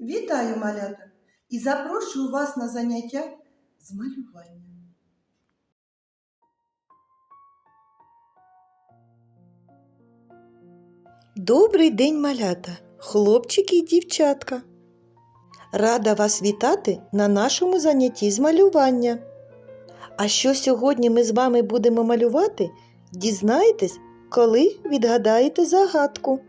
Вітаю, малята! І запрошую вас на заняття з малювання. Добрий день, малята, хлопчики і дівчатка. Рада вас вітати на нашому занятті з малювання. А що сьогодні ми з вами будемо малювати, дізнаєтесь, коли відгадаєте загадку.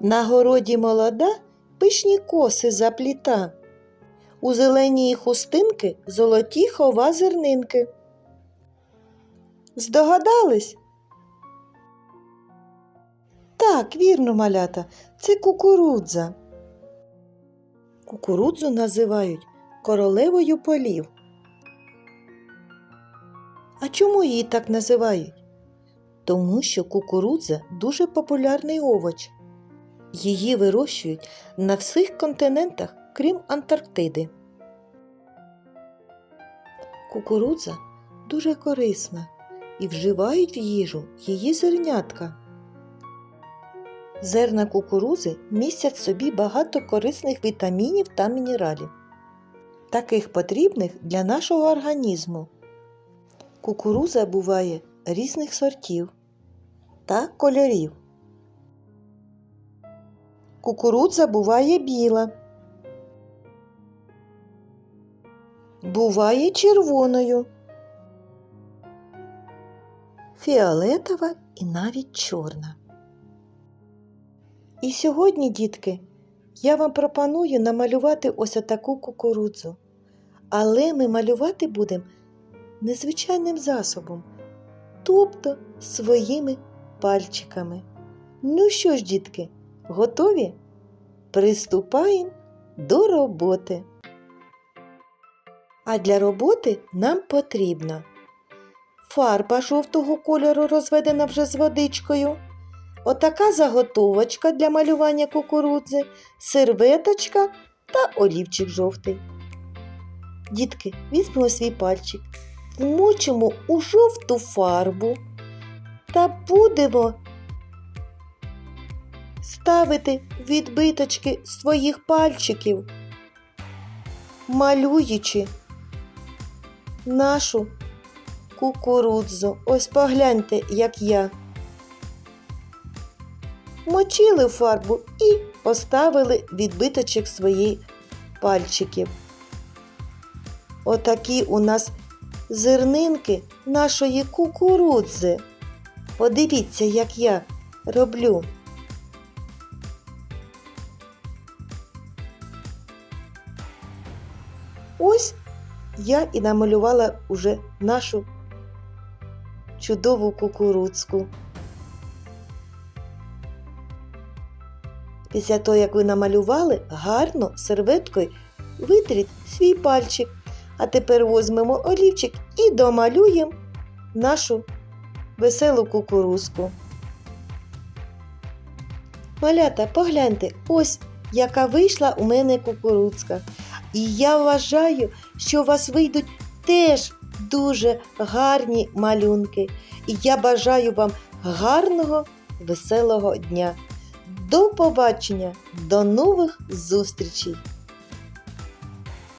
На городі молода пишні коси запліта. У зеленій хустинки золоті хова зернинки. Здогадались? Так, вірно, малята, це кукурудза. Кукурудзу називають королевою полів. А чому її так називають? Тому що кукурудза дуже популярний овоч. Її вирощують на всіх континентах, крім Антарктиди. Кукурудза дуже корисна і вживають в їжу її зернятка. Зерна кукурузи містять в собі багато корисних вітамінів та мінералів, таких потрібних для нашого організму. Кукуруза буває різних сортів та кольорів. Кукурудза буває біла, буває червоною, фіолетова і навіть чорна. І сьогодні, дітки, я вам пропоную намалювати ось таку кукурудзу. Але ми малювати будемо незвичайним засобом, тобто своїми пальчиками. Ну що ж, дітки, готові? Приступаємо до роботи. А для роботи нам потрібна фарба жовтого кольору, розведена вже з водичкою. Отака заготовочка для малювання кукурудзи, серветочка та олівчик жовтий. Дітки, візьмемо свій пальчик, вмочимо у жовту фарбу та будемо ставити відбиточки своїх пальчиків, малюючи нашу кукурудзу. Ось погляньте, як я мочили фарбу і поставили відбиточок своїх пальчиків. Отакі у нас зернинки нашої кукурудзи. Подивіться, як я роблю. Ось я і намалювала уже нашу чудову кукурудзку. Після того, як ви намалювали, гарно серветкою витріть свій пальчик. А тепер візьмемо олівчик і домалюємо нашу веселу кукурузку. Малята, погляньте, ось яка вийшла у мене кукурудзка. І я вважаю, що у вас вийдуть теж дуже гарні малюнки. І я бажаю вам гарного, веселого дня. До побачення, до нових зустрічей!